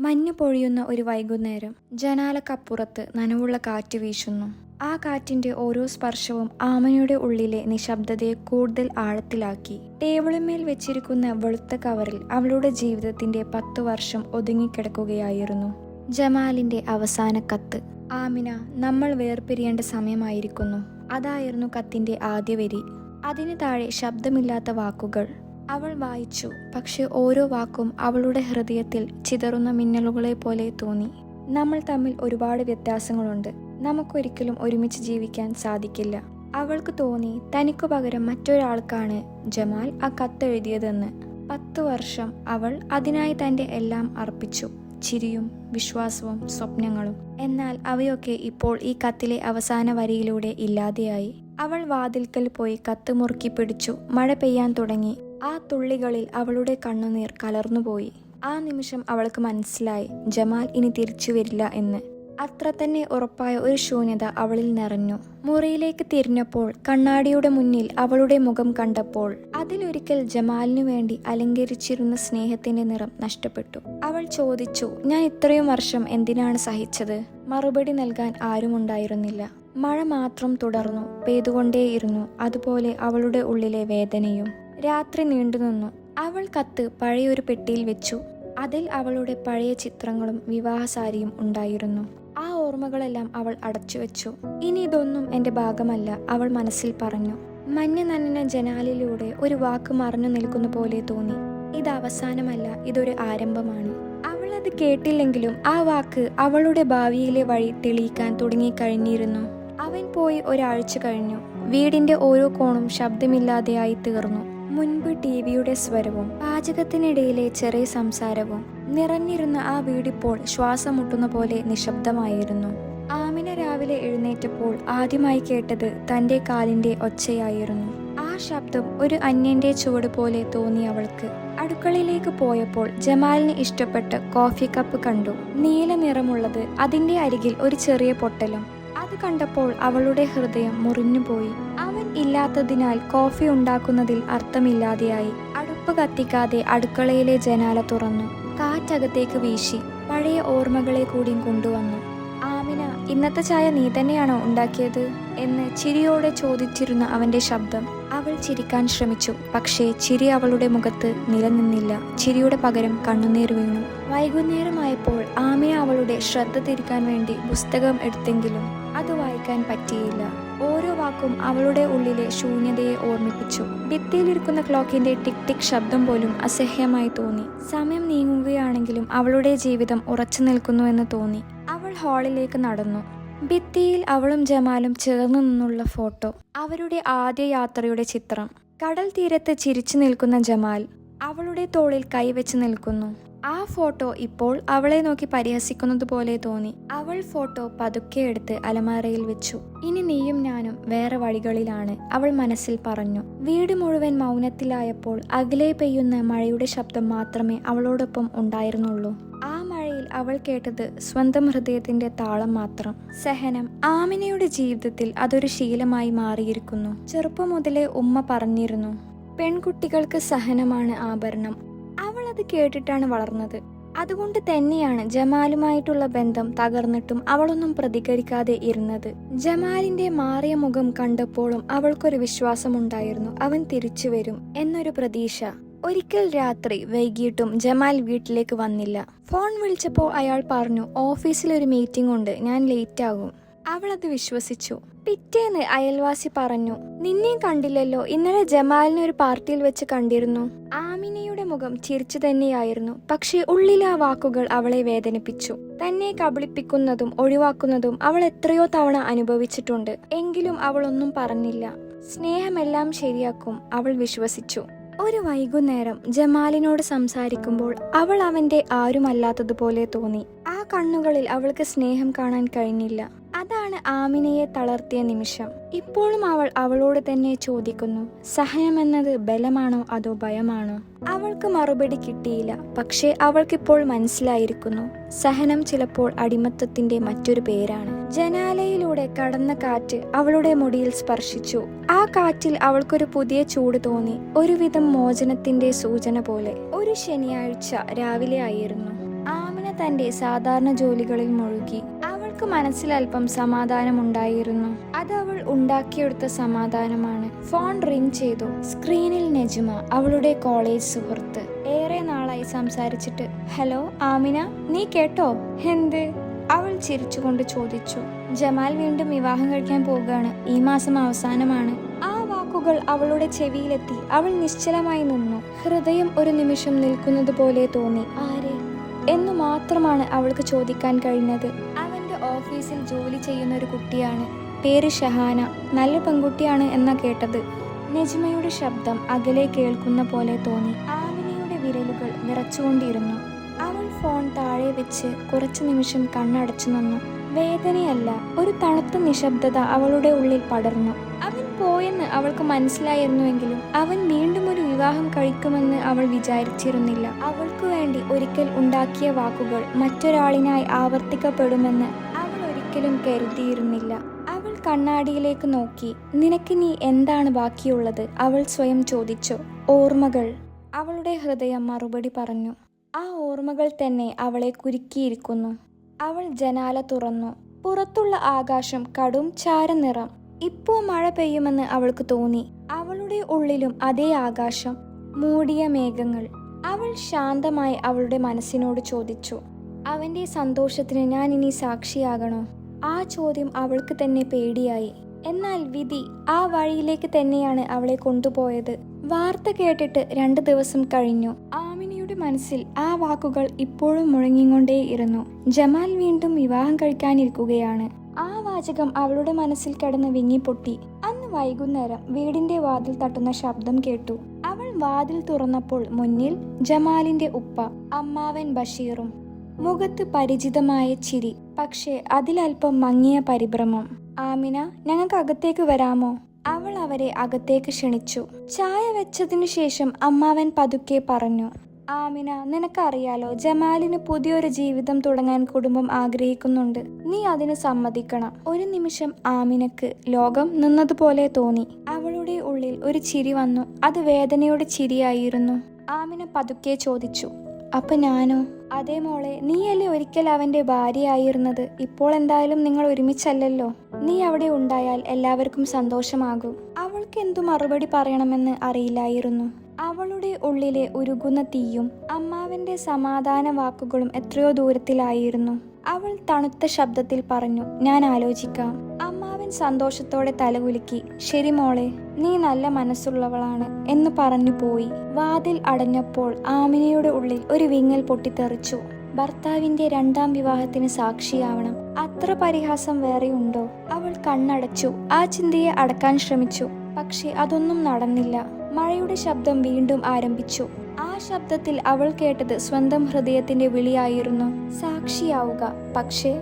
മഞ്ഞു പൊഴിയുന്ന ഒരു വൈകുന്നേരം ജനാലക്കപ്പുറത്ത് നനവുള്ള കാറ്റ് വീശുന്നു. ആ കാറ്റിന്റെ ഓരോ സ്പർശവും ആമനയുടെ ഉള്ളിലെ നിശബ്ദതയെ കൂടുതൽ ആഴത്തിലാക്കി. ടേബിളിന്മേൽ വെച്ചിരിക്കുന്ന വെളുത്ത കവറിൽ അവളുടെ ജീവിതത്തിന്റെ പത്തു വർഷം ഒതുങ്ങിക്കിടക്കുകയായിരുന്നു. ജമാലിന്റെ അവസാന കത്ത്. ആമിന നമ്മൾ വേർപിരിയേണ്ട സമയമായിരിക്കുന്നു. അതായിരുന്നു കത്തിന്റെ ആദ്യ വരി. അതിന് താഴെ ശബ്ദമില്ലാത്ത വാക്കുകൾ. അവൾ വായിച്ചു. പക്ഷെ ഓരോ വാക്കും അവളുടെ ഹൃദയത്തിൽ ചിതറുന്ന മിന്നലുകളെ പോലെ തോന്നി. നമ്മൾ തമ്മിൽ ഒരുപാട് വ്യത്യാസങ്ങളുണ്ട്. നമുക്കൊരിക്കലും ഒരുമിച്ച് ജീവിക്കാൻ സാധിക്കില്ല. അവൾക്ക് തോന്നി തനിക്കു പകരം മറ്റൊരാൾക്കാണ് ജമാൽ ആ കത്തെഴുതിയതെന്ന് പത്ത് വർഷം അവൾ അതിനായി തന്റെ എല്ലാം അർപ്പിച്ചു. ചിരിയും വിശ്വാസവും സ്വപ്നങ്ങളും. എന്നാൽ അവയൊക്കെ ഇപ്പോൾ ഈ കത്തിലെ അവസാന വരിയിലൂടെ ഇല്ലാതെയായി. അവൾ വാതിൽക്കൽ പോയി കത്ത് മുറുക്കി പിടിച്ചു. മഴ പെയ്യാൻ തുടങ്ങി. ആ തുള്ളികളിൽ അവളുടെ കണ്ണുനീർ കലർന്നുപോയി. ആ നിമിഷം അവൾക്ക് മനസ്സിലായി ജമാൽ ഇനി തിരിച്ചു വരില്ല എന്ന്. അത്ര തന്നെ ഉറപ്പായ ഒരു ശൂന്യത അവളിൽ നിറഞ്ഞു. മുറിയിലേക്ക് തിരിഞ്ഞപ്പോൾ കണ്ണാടിയുടെ മുന്നിൽ അവളുടെ മുഖം കണ്ടപ്പോൾ അതിലൊരിക്കൽ ജമാലിനു വേണ്ടി അലങ്കരിച്ചിരുന്ന സ്നേഹത്തിന്റെ നിറം നഷ്ടപ്പെട്ടു. അവൾ ചോദിച്ചു ഞാൻ ഇത്രയും വർഷം എന്തിനാണ് സഹിച്ചത്? മറുപടി നൽകാൻ ആരുമുണ്ടായിരുന്നില്ല മഴ മാത്രം തുടർന്നു പെയ്തുകൊണ്ടേയിരുന്നു. അതുപോലെ അവളുടെ ഉള്ളിലെ വേദനയും. രാത്രി നീണ്ടുനിന്നു. അവൾ കത്ത് പഴയൊരു പെട്ടിയിൽ വെച്ചു. അതിൽ അവളുടെ പഴയ ചിത്രങ്ങളും വിവാഹസാരിയും ഉണ്ടായിരുന്നു. ആ ഓർമ്മകളെല്ലാം അവൾ അടച്ചു വെച്ചു. ഇനി ഇതൊന്നും എന്റെ ഭാഗമല്ല അവൾ മനസ്സിൽ പറഞ്ഞു. മഞ്ഞ നനഞ്ഞ ജനാലിലൂടെ ഒരു വാക്ക് മറഞ്ഞു നിൽക്കുന്ന പോലെ തോന്നി. ഇത് അവസാനമല്ല ഇതൊരു ആരംഭമാണ്. അവൾ അത് കേട്ടില്ലെങ്കിലും ആ വാക്ക് അവളുടെ ഭാവിയിലെ വഴി തെളിയിക്കാൻ തുടങ്ങിക്കഴിഞ്ഞിരുന്നു. അവൻ പോയി ഒരാഴ്ച കഴിഞ്ഞു. വീടിന്റെ ഓരോ കോണും ശബ്ദമില്ലാതെയായി തീർന്നു. മുൻപ് ടി വിയുടെ സ്വരവും പാചകത്തിനിടയിലെ ചെറിയ സംസാരവും നിറഞ്ഞിരുന്ന ആ വീടിപ്പോൾ ശ്വാസം മുട്ടുന്ന പോലെ നിശബ്ദമായിരുന്നു. ആമിന രാവിലെ എഴുന്നേറ്റപ്പോൾ ആദ്യമായി കേട്ടത് തന്റെ കാലിന്റെ ഒച്ചയായിരുന്നു. ആ ശബ്ദം ഒരു അന്യന്റെ ചുവട് പോലെ തോന്നി അവൾക്ക്. അടുക്കളയിലേക്ക് പോയപ്പോൾ ജമാലിന് ഇഷ്ടപ്പെട്ട കോഫി കപ്പ് കണ്ടു. നീല നിറമുള്ളത് അതിന്റെ അരികിൽ ഒരു ചെറിയ പൊട്ടലും. അത് കണ്ടപ്പോൾ അവളുടെ ഹൃദയം മുറിഞ്ഞുപോയി. ഇല്ലാത്തതിനാൽ കോഫി ഉണ്ടാക്കുന്നതിൽ അർത്ഥമില്ലാതെയായി. അടുപ്പ് കത്തിക്കാതെ അടുക്കളയിലെ ജനാല തുറന്നു. കാറ്റകത്തേക്ക് വീശി പഴയ ഓർമ്മകളെ കൂടി കൊണ്ടുവന്നു. ആമിന ഇന്നത്തെ ചായ നീ തന്നെയാണോ ഉണ്ടാക്കിയത്? എന്ന് ചിരിയോടെ ചോദിച്ചിരുന്ന അവന്റെ ശബ്ദം അവൾ ചിരിക്കാൻ ശ്രമിച്ചു. പക്ഷേ ചിരി അവളുടെ മുഖത്ത് നിലനിന്നില്ല. ചിരിയുടെ പകരം കണ്ണുനീർ വീണു. വൈകുന്നേരമായപ്പോൾ ആമിന അവളുടെ ശ്രദ്ധ തിരിക്കാൻ വേണ്ടി പുസ്തകം എടുത്തെങ്കിലും അത് വായിക്കാൻ പറ്റിയില്ല. ഓരോ വാക്കും അവളുടെ ഉള്ളിലെ ശൂന്യതയെ ഓർമ്മിപ്പിച്ചു. ഭിത്തിയിലിരിക്കുന്ന ക്ലോക്കിന്റെ ടിക് ടിക് ശബ്ദം പോലും അസഹ്യമായി തോന്നി. സമയം നീങ്ങുകയാണെങ്കിലും അവളുടെ ജീവിതം ഉറച്ചു നിൽക്കുന്നുവെന്ന് തോന്നി. അവൾ ഹാളിലേക്ക് നടന്നു. ഭിത്തിയിൽ അവളും ജമാലും ചേർന്നു നിന്നുള്ള ഫോട്ടോ. അവരുടെ ആദ്യ യാത്രയുടെ ചിത്രം. കടൽ തീരത്ത് ചിരിച്ചു നിൽക്കുന്ന ജമാൽ അവളുടെ തോളിൽ കൈവച്ച് നിൽക്കുന്നു. ആ ഫോട്ടോ ഇപ്പോൾ അവളെ നോക്കി പരിഹസിക്കുന്നത് പോലെ തോന്നി. അവൾ ഫോട്ടോ പതുക്കെ എടുത്ത് അലമാരയിൽ വെച്ചു. ഇനി നീയും ഞാനും വേറെ വഴികളിലാണ് അവൾ മനസ്സിൽ പറഞ്ഞു. വീട് മുഴുവൻ മൗനത്തിലായപ്പോൾ അകലെ പെയ്യുന്ന മഴയുടെ ശബ്ദം മാത്രമേ അവളോടൊപ്പം ഉണ്ടായിരുന്നുള്ളൂ. ആ മഴയിൽ അവൾ കേട്ടത് സ്വന്തം ഹൃദയത്തിന്റെ താളം മാത്രം. സഹനം ആമിനയുടെ ജീവിതത്തിൽ അതൊരു ശീലമായി മാറിയിരിക്കുന്നു. ചെറുപ്പം മുതലേ ഉമ്മ പറഞ്ഞിരുന്നു പെൺകുട്ടികൾക്ക് സഹനമാണ് ആഭരണം. കേട്ടിട്ടാണ് വളർന്നത്. അതുകൊണ്ട് തന്നെയാണ് ജമാലുമായിട്ടുള്ള ബന്ധം തകർന്നിട്ടും അവളൊന്നും പ്രതികരിക്കാതെ ഇരുന്നത്. ജമാലിന്റെ മാറിയ മുഖം കണ്ടപ്പോഴും അവൾക്കൊരു വിശ്വാസമുണ്ടായിരുന്നു. അവൻ തിരിച്ചു വരും എന്നൊരു പ്രതീക്ഷ. ഒരിക്കൽ രാത്രി വൈകിട്ടും ജമാൽ വീട്ടിലേക്ക് വന്നില്ല. ഫോൺ വിളിച്ചപ്പോൾ അയാൾ പറഞ്ഞു ഓഫീസിൽ ഒരു മീറ്റിംഗ് ഉണ്ട്. ഞാൻ ലേറ്റ് ആകും അവൾ അത് വിശ്വസിച്ചു. പിറ്റേന്ന് അയൽവാസി പറഞ്ഞു നിന്നെയും കണ്ടില്ലല്ലോ. ഇന്നലെ ജമാലിനെ ഒരു പാർട്ടിയിൽ വെച്ച് കണ്ടിരുന്നു. ആമിനയുടെ മുഖം ചിരിച്ചു തന്നെയായിരുന്നു. പക്ഷേ ഉള്ളിലെ ആ വാക്കുകൾ അവളെ വേദനിപ്പിച്ചു. തന്നെ കബളിപ്പിക്കുന്നതും ഒഴിവാക്കുന്നതും അവൾ എത്രയോ തവണ അനുഭവിച്ചിട്ടുണ്ട്. എങ്കിലും അവൾ ഒന്നും പറഞ്ഞില്ല. സ്നേഹമെല്ലാം ശരിയാക്കും അവൾ വിശ്വസിച്ചു. ഒരു വൈകുന്നേരം ജമാലിനോട് സംസാരിക്കുമ്പോൾ അവൾ അവന്റെ ആരുമല്ലാത്തതുപോലെ തോന്നി. ആ കണ്ണുകളിൽ അവൾക്ക് സ്നേഹം കാണാൻ കഴിഞ്ഞില്ല. അതാണ് ആമിനയെ തളർത്തിയ നിമിഷം. ഇപ്പോഴും അവൾ അവളോട് തന്നെ ചോദിക്കുന്നു സഹനമെന്നത് ബലമാണോ അതോ ഭയമാണോ? അവൾക്ക് മറുപടി കിട്ടിയില്ല. പക്ഷേ അവൾക്കിപ്പോൾ മനസ്സിലായിരിക്കുന്നു സഹനം ചിലപ്പോൾ അടിമത്തത്തിന്റെ മറ്റൊരു പേരാണ്. ജനാലയിലൂടെ കടന്ന കാറ്റ് അവളുടെ മുടിയിൽ സ്പർശിച്ചു. ആ കാറ്റിൽ അവൾക്കൊരു പുതിയ ചൂട് തോന്നി ഒരുവിധം മോചനത്തിന്റെ സൂചന പോലെ. ഒരു ശനിയാഴ്ച രാവിലെ ആയിരുന്നു. ആമിന തന്റെ സാധാരണ ജോലികളിൽ മുഴുകി. അവൾക്ക് മനസ്സിൽ അല്പം സമാധാനമുണ്ടായിരുന്നു. അത് അവൾ ഉണ്ടാക്കിയെടുത്ത സമാധാനമാണ്. ഫോൺ റിംഗ് ചെയ്തു. സ്ക്രീനിൽ നെജുമ അവളുടെ കോളേജ് സുഹൃത്ത്. ഏറെ നാളായി സംസാരിച്ചിട്ട് ഹലോ ആമിന നീ കേട്ടോ? എന്ത്? അവൾ ചിരിച്ചുകൊണ്ട് ചോദിച്ചു. ജമാൽ വീണ്ടും വിവാഹം കഴിക്കാൻ പോവുകയാണ്. ഈ മാസം അവസാനമാണ്. ആ വാക്കുകൾ അവളുടെ ചെവിയിലെത്തി. അവൾ നിശ്ചലമായി നിന്നു. ഹൃദയം ഒരു നിമിഷം നിൽക്കുന്നത് പോലെ തോന്നി. ആരെ? എന്നു മാത്രമാണ് അവൾക്ക് ചോദിക്കാൻ കഴിഞ്ഞത്. ഓഫീസിൽ ജോലി ചെയ്യുന്ന ഒരു കുട്ടിയാണ്. പേര് ഷഹാന. നല്ല പെൺകുട്ടിയാണ് എന്നാ കേട്ടത്. നജ്മയുടെ ശബ്ദം അകലെ കേൾക്കുന്ന പോലെ തോന്നി. ആമിനയുടെ വിരലുകൾ വിറച്ചുകൊണ്ടിരുന്നു അവൾ ഫോൺ താഴെ വെച്ച് കുറച്ചു നിമിഷം കണ്ണടച്ചു നിന്നു. വേദനയല്ല ഒരു തണുത്ത നിശബ്ദത അവളുടെ ഉള്ളിൽ പടർന്നു. അവൻ പോയെന്ന് അവൾക്ക് മനസ്സിലായിരുന്നുവെങ്കിലും അവൻ വീണ്ടും ഒരു വിവാഹം കഴിക്കുമെന്ന് അവൾ വിചാരിച്ചിരുന്നില്ല. അവൾക്കു വേണ്ടി ഒരിക്കൽ ഉണ്ടാക്കിയ വാക്കുകൾ മറ്റൊരാളിനായി ആവർത്തിക്കപ്പെടുമെന്ന് ഒരിക്കലും കരുതിയിരുന്നില്ല. അവൾ കണ്ണാടിയിലേക്ക് നോക്കി. നിനക്ക് നീ എന്താണ് ബാക്കിയുള്ളത്? അവൾ സ്വയം ചോദിച്ചു. ഓർമ്മകൾ. അവളുടെ ഹൃദയം മറുപടി പറഞ്ഞു. ആ ഓർമ്മകൾ തന്നെ അവളെ കുരുക്കിയിരിക്കുന്നു. അവൾ ജനാല തുറന്നു. പുറത്തുള്ള ആകാശം കടും ചാരനിറം ഇപ്പോ മഴ പെയ്യുമെന്ന് അവൾക്ക് തോന്നി. അവളുടെ ഉള്ളിലും അതേ ആകാശം. മൂടിയ മേഘങ്ങൾ. അവൾ ശാന്തമായി അവളുടെ മനസ്സിനോട് ചോദിച്ചു. അവന്റെ സന്തോഷത്തിന് ഞാൻ ഇനി സാക്ഷിയാകണോ? ആ ചോദ്യം അവൾക്ക് തന്നെ പേടിയായി. എന്നാൽ വിധി ആ വഴിയിലേക്ക് തന്നെയാണ് അവളെ കൊണ്ടുപോയത്. വാർത്ത കേട്ടിട്ട് രണ്ടു ദിവസം കഴിഞ്ഞു. ആമിനിയുടെ മനസ്സിൽ ആ വാക്കുകൾ ഇപ്പോഴും മുഴങ്ങിക്കൊണ്ടേയിരുന്നു. ജമാൽ വീണ്ടും വിവാഹം കഴിക്കാനിരിക്കുകയാണ്. ആ വാചകം അവളുടെ മനസ്സിൽ കിടന്ന് വിങ്ങിപ്പൊട്ടി. അന്ന് വൈകുന്നേരം വീടിന്റെ വാതിൽ തട്ടുന്ന ശബ്ദം കേട്ടു. അവൾ വാതിൽ തുറന്നപ്പോൾ മുന്നിൽ ജമാലിന്റെ ഉപ്പ അമ്മാവൻ ബഷീറും മുഖത്ത് പരിചിതമായ ചിരി പക്ഷേ അതിലൽപ്പം മങ്ങിയ പരിഭ്രമം. ആമിന ഞങ്ങൾക്ക് അകത്തേക്ക് വരാമോ? അവൾ അവരെ അകത്തേക്ക് ക്ഷണിച്ചു. ചായ വെച്ചതിനു ശേഷം അമ്മാവൻ പതുക്കെ പറഞ്ഞു ആമിന നിനക്കറിയാലോ ജമാലിന് പുതിയൊരു ജീവിതം തുടങ്ങാൻ കുടുംബം ആഗ്രഹിക്കുന്നുണ്ട്. നീ അതിന് സമ്മതിക്കണം. ഒരു നിമിഷം ആമിനക്ക് ലോകം നിന്നതുപോലെ തോന്നി. അവളുടെ ഉള്ളിൽ ഒരു ചിരി വന്നു. അത് വേദനയുടെ ചിരിയായിരുന്നു. ആമിന പതുക്കെ ചോദിച്ചു അപ്പൊ ഞാനോ? അതേ മോളെ നീയല്ലേ ഒരിക്കൽ അവന്റെ ഭാര്യയായിരുന്നത്? ഇപ്പോൾ എന്തായാലും നിങ്ങൾ ഒരുമിച്ചല്ലല്ലോ? നീ അവിടെ ഉണ്ടായാൽ എല്ലാവർക്കും സന്തോഷമാകും. അവൾക്ക് എന്തു മറുപടി പറയണമെന്ന് അറിയില്ലായിരുന്നു. അവളുടെ ഉള്ളിലെ ഉരുകുന്ന തീയും അമ്മാവന്റെ സമാധാന വാക്കുകളും എത്രയോ ദൂരത്തിലായിരുന്നു. അവൾ തണുത്ത ശബ്ദത്തിൽ പറഞ്ഞു ഞാൻ ആലോചിക്കാം. സന്തോഷത്തോടെ തലകുലുക്കി ശരി മോളെ നീ നല്ല മനസ്സുള്ളവളാണ് എന്ന് പറഞ്ഞു പോയി. വാതിൽ അടഞ്ഞപ്പോൾ ആമിനയുടെ ഉള്ളിൽ ഒരു വിങ്ങൽ പൊട്ടിത്തെറിച്ചു. ഭർത്താവിന്റെ രണ്ടാം വിവാഹത്തിന് സാക്ഷിയാവണം. അത്ര പരിഹാസം വേറെയുണ്ടോ? അവൾ കണ്ണടച്ചു. ആ ചിന്തയെ അടക്കാൻ ശ്രമിച്ചു. പക്ഷെ അതൊന്നും നടന്നില്ല. മഴയുടെ ശബ്ദം വീണ്ടും ആരംഭിച്ചു. ആ ശബ്ദത്തിൽ അവൾ കേട്ടത് സ്വന്തം ഹൃദയത്തിന്റെ വിളിയായിരുന്നു. സാക്ഷിയാവുക. പക്ഷേ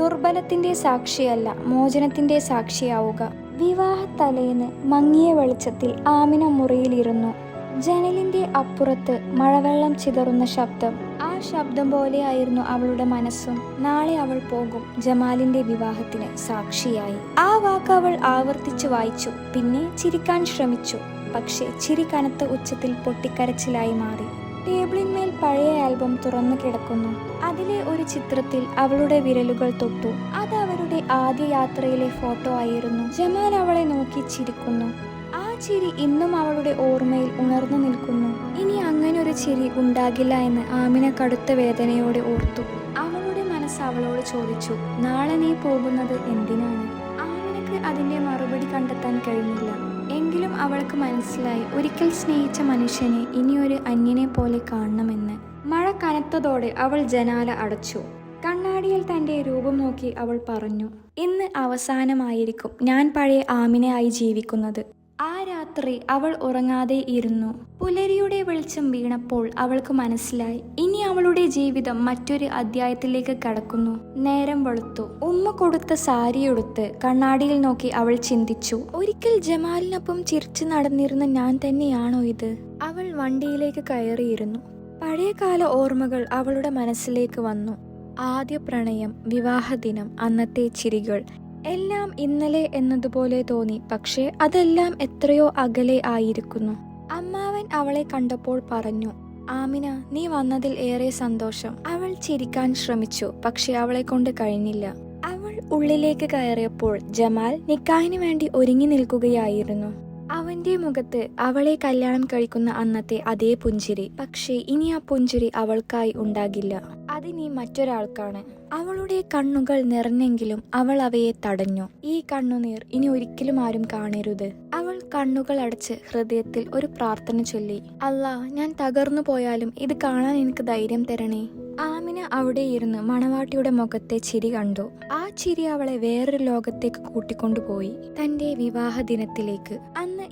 ദുർബലത്തിന്റെ സാക്ഷിയല്ല മോചനത്തിന്റെ സാക്ഷിയാവുക. വിവാഹ തലേന്ന് മങ്ങിയ വെളിച്ചത്തിൽ ആമിന മുറിയിലിരുന്നു. ജനലിന്റെ അപ്പുറത്ത് മഴവെള്ളം ചിതറുന്ന ശബ്ദം. ആ ശബ്ദം പോലെയായിരുന്നു അവളുടെ മനസ്സും. നാളെ അവൾ പോകും ജമാലിന്റെ വിവാഹത്തിന് സാക്ഷിയായി. ആ വാക്ക് അവൾ ആവർത്തിച്ചു വായിച്ചു. പിന്നെ ചിരിക്കാൻ ശ്രമിച്ചു. പക്ഷേ ചിരി കനത്ത ഉച്ചത്തിൽ പൊട്ടിക്കരച്ചിലായി മാറി. ടേബിളിന്മേൽ പഴയ ആൽബം തുറന്നു കിടക്കുന്നു. അതിലെ ഒരു ചിത്രത്തിൽ അവളുടെ വിരലുകൾ തൊട്ടു. അത് അവരുടെ ആദ്യ യാത്രയിലെ ഫോട്ടോ ആയിരുന്നു. ജമാൽ അവളെ നോക്കി ചിരിക്കുന്നു. ആ ചിരി ഇന്നും അവളുടെ ഓർമ്മയിൽ ഉണർന്നു നിൽക്കുന്നു. ഇനി അങ്ങനെ ഒരു ചിരി ഉണ്ടാകില്ല എന്ന് ആമിന കടുത്ത വേദനയോടെ ഓർത്തു. അവളുടെ മനസ്സ് അവളോട് ചോദിച്ചു നാളെ നീ പോകുന്നത് എന്തിനാണ്? ആമിനക്ക് അതിന്റെ മറുപടി കണ്ടെത്താൻ കഴിഞ്ഞില്ല. എങ്കിലും അവൾക്ക് മനസ്സിലായി ഒരിക്കൽ സ്നേഹിച്ച മനുഷ്യനെ ഇനിയൊരു അന്യനെ പോലെ കാണണമെന്ന്. മഴ കനത്തതോടെ അവൾ ജനാല അടച്ചു. കണ്ണാടിയിൽ തന്റെ രൂപം നോക്കി അവൾ പറഞ്ഞു ഇന്ന് അവസാനമായിരിക്കും. ഞാൻ പഴയ ആമിനയായി ജീവിക്കുന്നത്. ആ രാത്രി അവൾ ഉറങ്ങാതെ ഇരുന്നു. പുലരിയുടെ വെളിച്ചം വീണപ്പോൾ അവൾക്ക് മനസ്സിലായി. ഇനി അവളുടെ ജീവിതം മറ്റൊരു അധ്യായത്തിലേക്ക് കടക്കുന്നു. നേരം വെളുത്തു. ഉമ്മ കൊടുത്ത സാരിയെടുത്ത് കണ്ണാടിയിൽ നോക്കി അവൾ ചിന്തിച്ചു. ഒരിക്കൽ ജമാലിനൊപ്പം ചിരിച്ചു നടന്നിരുന്ന ഞാൻ തന്നെയാണോ ഇത്? അവൾ വണ്ടിയിലേക്ക് കയറിയിരുന്നു. പഴയകാല ഓർമ്മകൾ അവളുടെ മനസ്സിലേക്ക് വന്നു. ആദ്യ പ്രണയം വിവാഹദിനം അന്നത്തെ ചിരികൾ എല്ലാം ഇന്നലെ എന്നതുപോലെ തോന്നി പക്ഷേ അതെല്ലാം എത്രയോ അകലെ ആയിരിക്കുന്നു. അമ്മാവൻ അവളെ കണ്ടപ്പോൾ പറഞ്ഞു ആമിന നീ വന്നതിൽ ഏറെ സന്തോഷം. അവൾ ചിരിക്കാൻ ശ്രമിച്ചു പക്ഷെ അവളെ കൊണ്ട് കഴിഞ്ഞില്ല. അവൾ ഉള്ളിലേക്ക് കയറിയപ്പോൾ ജമാൽ നിക്കാഹിന് വേണ്ടി ഒരുങ്ങി നിൽക്കുകയായിരുന്നു. അവന്റെ മുഖത്ത് അവളെ കല്യാണം കഴിക്കുന്ന അന്നത്തെ അതേ പുഞ്ചിരി. പക്ഷേ ഇനി ആ പുഞ്ചിരി അവൾക്കായി ഉണ്ടാകില്ല. അതിനി മറ്റൊരാൾക്കാണ്. അവളുടെ കണ്ണുകൾ നിറഞ്ഞെങ്കിലും അവൾ അവയെ തടഞ്ഞു. ഈ കണ്ണുനീർ ഇനി ഒരിക്കലും ആരും കാണരുത്. അവൾ കണ്ണുകൾ അടച്ച് ഹൃദയത്തിൽ ഒരു പ്രാർത്ഥന ചൊല്ലി. അല്ലാ ഞാൻ തകർന്നു പോയാലും ഇത് കാണാൻ എനിക്ക് ധൈര്യം തരണേ. ആമിന അവിടെ ഇരുന്ന് മണവാട്ടിയുടെ മുഖത്തെ ചിരി കണ്ടു. ആ ചിരി അവളെ വേറൊരു ലോകത്തേക്ക് കൂട്ടിക്കൊണ്ടുപോയി. തന്റെ വിവാഹ ദിനത്തിലേക്ക്.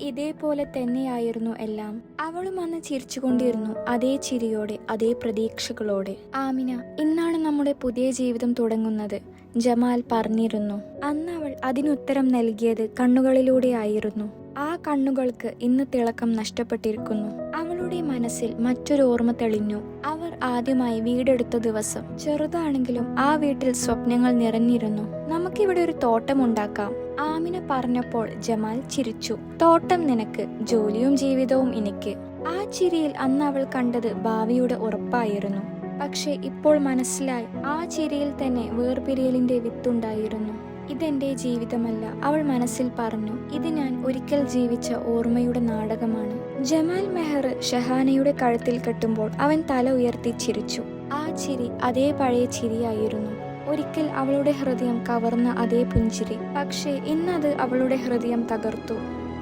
ഇതേപോലെ തന്നെയായിരുന്നു എല്ലാം. അവളും അന്ന് ചിരിച്ചുകൊണ്ടിരുന്നു അതേ ചിരിയോടെ അതേ പ്രതീക്ഷകളോടെ. ആമിന ഇന്നാണ് നമ്മുടെ പുതിയ ജീവിതം തുടങ്ങുന്നത് ജമാൽ പറഞ്ഞിരുന്നു. അന്ന് അവൾ അതിനുത്തരം നൽകിയത് കണ്ണുകളിലൂടെയായിരുന്നു ആ കണ്ണുകൾക്ക് ഇന്ന് തിളക്കം നഷ്ടപ്പെട്ടിരിക്കുന്നു. അവളുടെ മനസ്സിൽ മറ്റൊരു ഓർമ്മ തെളിഞ്ഞു. അവർ ആദ്യമായി വീടെടുത്ത ദിവസം. ചെറുതാണെങ്കിലും ആ വീട്ടിൽ സ്വപ്നങ്ങൾ നിറഞ്ഞിരുന്നു. നമുക്കിവിടെ ഒരു തോട്ടം ഉണ്ടാക്കാം. ആമിന പറഞ്ഞപ്പോൾ ജമാൽ ചിരിച്ചു. തോട്ടം നിനക്ക് ജോലിയും ജീവിതവും എനിക്ക്. ആ ചിരിയിൽ അന്ന് അവൾ കണ്ടത് ഭാവിയുടെ ഉറപ്പായിരുന്നു. പക്ഷെ ഇപ്പോൾ മനസ്സിലായി ആ ചിരിയിൽ തന്നെ വേർപിരിയലിന്റെ വിത്തുണ്ടായിരുന്നു. ഇതെന്റെ ജീവിതമല്ല അവൾ മനസ്സിൽ പറഞ്ഞു. ഇത് ഞാൻ ഒരിക്കൽ ജീവിച്ച ഓർമ്മയുടെ നാടകമാണ്. ജമാൽ മെഹർ ഷഹാനയുടെ കഴുത്തിൽ കെട്ടുമ്പോൾ അവൻ തല ഉയർത്തി ചിരിച്ചു. ആ ചിരി അതേ പഴയ ചിരിയായിരുന്നു. ഒരിക്കൽ അവളുടെ ഹൃദയം കവർന്ന അതേ പുഞ്ചിരി. പക്ഷേ ഇന്നത് അവളുടെ ഹൃദയം തകർത്തു.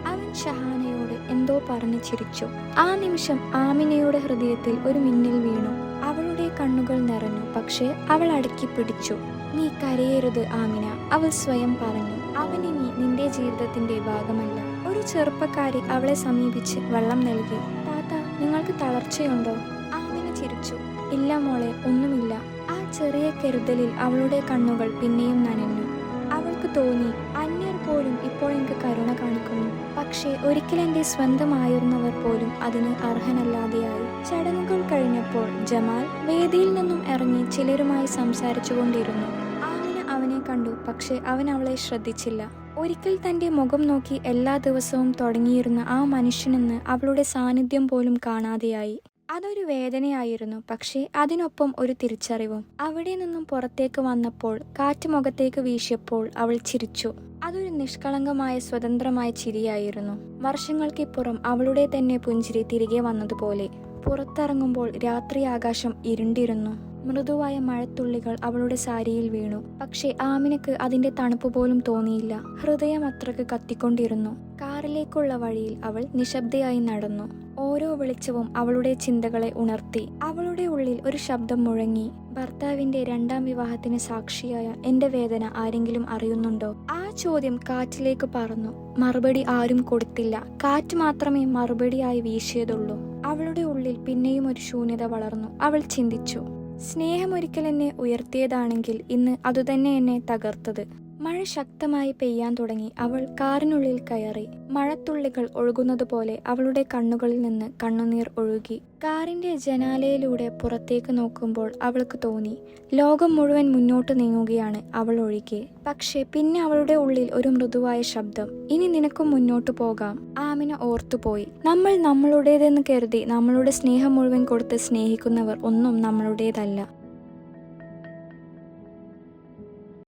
അവൻ ഷഹാനയോട് എന്തോ പറഞ്ഞു ചിരിച്ചു. ആ നിമിഷം ആമിനയുടെ ഹൃദയത്തിൽ ഒരു മിന്നൽ വീണു. അവളുടെ കണ്ണുകൾ നിറഞ്ഞു. പക്ഷേ അവൾ അടക്കി പിടിച്ചു. നീ കരയരുത് ആമിന അവൾ സ്വയം പറഞ്ഞു. അവൻ ഇനി നിന്റെ ജീവിതത്തിന്റെ ഭാഗമല്ല. ഒരു ചെറുപ്പക്കാരി അവളെ സമീപിച്ച് വെള്ളം നൽകി. താത്ത നിങ്ങൾക്ക് തളർച്ചയുണ്ടോ? ആമിന ചിരിച്ചു. ഇല്ല മോളെ ഒന്നുമില്ല. ചെറിയ കരുതലിൽ അവളുടെ കണ്ണുകൾ പിന്നെയും നനഞ്ഞു. അവൾക്ക് തോന്നി അന്യർ പോലും ഇപ്പോൾ എനിക്ക് കരുണ കാണിക്കുന്നു. പക്ഷേ ഒരിക്കലെന്റെ സ്വന്തമായിരുന്നവർ പോലും അതിന് അർഹനല്ലാതെയായി. ചടങ്ങുകൾ കഴിഞ്ഞപ്പോൾ ജമാൽ വേദിയിൽ നിന്നും ഇറങ്ങി ചിലരുമായി സംസാരിച്ചു കൊണ്ടിരുന്നു ആമിന അവനെ കണ്ടു പക്ഷേ അവൻ അവളെ ശ്രദ്ധിച്ചില്ല. ഒരിക്കൽ തന്റെ മുഖം നോക്കി എല്ലാ ദിവസവും തുടങ്ങിയിരുന്ന ആ മനുഷ്യനെന്ന് അവളുടെ സാന്നിധ്യം പോലും കാണാതെയായി. അതൊരു വേദനയായിരുന്നു. പക്ഷേ അതിനൊപ്പം ഒരു തിരിച്ചറിവും. അവിടെ നിന്നും പുറത്തേക്ക് വന്നപ്പോൾ കാറ്റ് മുഖത്തേക്ക് വീശിയപ്പോൾ അവൾ ചിരിച്ചു. അതൊരു നിഷ്കളങ്കമായ സ്വതന്ത്രമായ ചിരിയായിരുന്നു. വർഷങ്ങൾക്കിപ്പുറം അവളുടെ തന്നെ പുഞ്ചിരി തിരികെ വന്നതുപോലെ പുറത്തിറങ്ങുമ്പോൾ രാത്രി ആകാശം ഇരുണ്ടിരുന്നു. മൃദുവായ മഴത്തുള്ളികൾ അവളുടെ സാരിയിൽ വീണു. പക്ഷെ ആമിനക്ക് അതിന്റെ തണുപ്പ് പോലും തോന്നിയില്ല. ഹൃദയം അത്രയ്ക്ക് കത്തിക്കൊണ്ടിരുന്നു. കാറിലേക്കുള്ള വഴിയിൽ അവൾ നിശബ്ദയായി നടന്നു. ഓരോ വെളിച്ചവും അവളുടെ ചിന്തകളെ ഉണർത്തി. അവളുടെ ഉള്ളിൽ ഒരു ശബ്ദം മുഴങ്ങി. ഭർത്താവിന്റെ രണ്ടാം വിവാഹത്തിന് സാക്ഷിയായ എന്റെ വേദന ആരെങ്കിലും അറിയുന്നുണ്ടോ? ആ ചോദ്യം കാറ്റിലേക്ക് പറന്നു. മറുപടി ആരും കൊടുത്തില്ല. കാറ്റ് മാത്രമേ മറുപടിയായി വീശിയതുള്ളൂ. അവളുടെ ഉള്ളിൽ പിന്നെയും ഒരു ശൂന്യത വളർന്നു. അവൾ ചിന്തിച്ചു. സ്നേഹം ഒരിക്കൽ എന്നെ ഉയർത്തിയതാണെങ്കിൽ ഇന്ന് അതുതന്നെ എന്നെ തകർത്തത്. മഴ ശക്തമായി പെയ്യാൻ തുടങ്ങി. അവൾ കാറിനുള്ളിൽ കയറി. മഴത്തുള്ളികൾ ഒഴുകുന്നത് പോലെ അവളുടെ കണ്ണുകളിൽ നിന്ന് കണ്ണുനീർ ഒഴുകി. കാറിന്റെ ജനാലയിലൂടെ പുറത്തേക്ക് നോക്കുമ്പോൾ അവൾക്ക് തോന്നി. ലോകം മുഴുവൻ മുന്നോട്ട് നീങ്ങുകയാണ് അവൾ ഒഴികെ. പക്ഷെ പിന്നെ അവളുടെ ഉള്ളിൽ ഒരു മൃദുവായ ശബ്ദം. ഇനി നിനക്കും മുന്നോട്ട് പോകാം. ആമിന ഓർത്തുപോയി. നമ്മൾ നമ്മളുടേതെന്ന് കരുതി നമ്മളുടെ സ്നേഹം മുഴുവൻ കൊടുത്ത് സ്നേഹിക്കുന്നവർ ഒന്നും നമ്മളുടേതല്ല.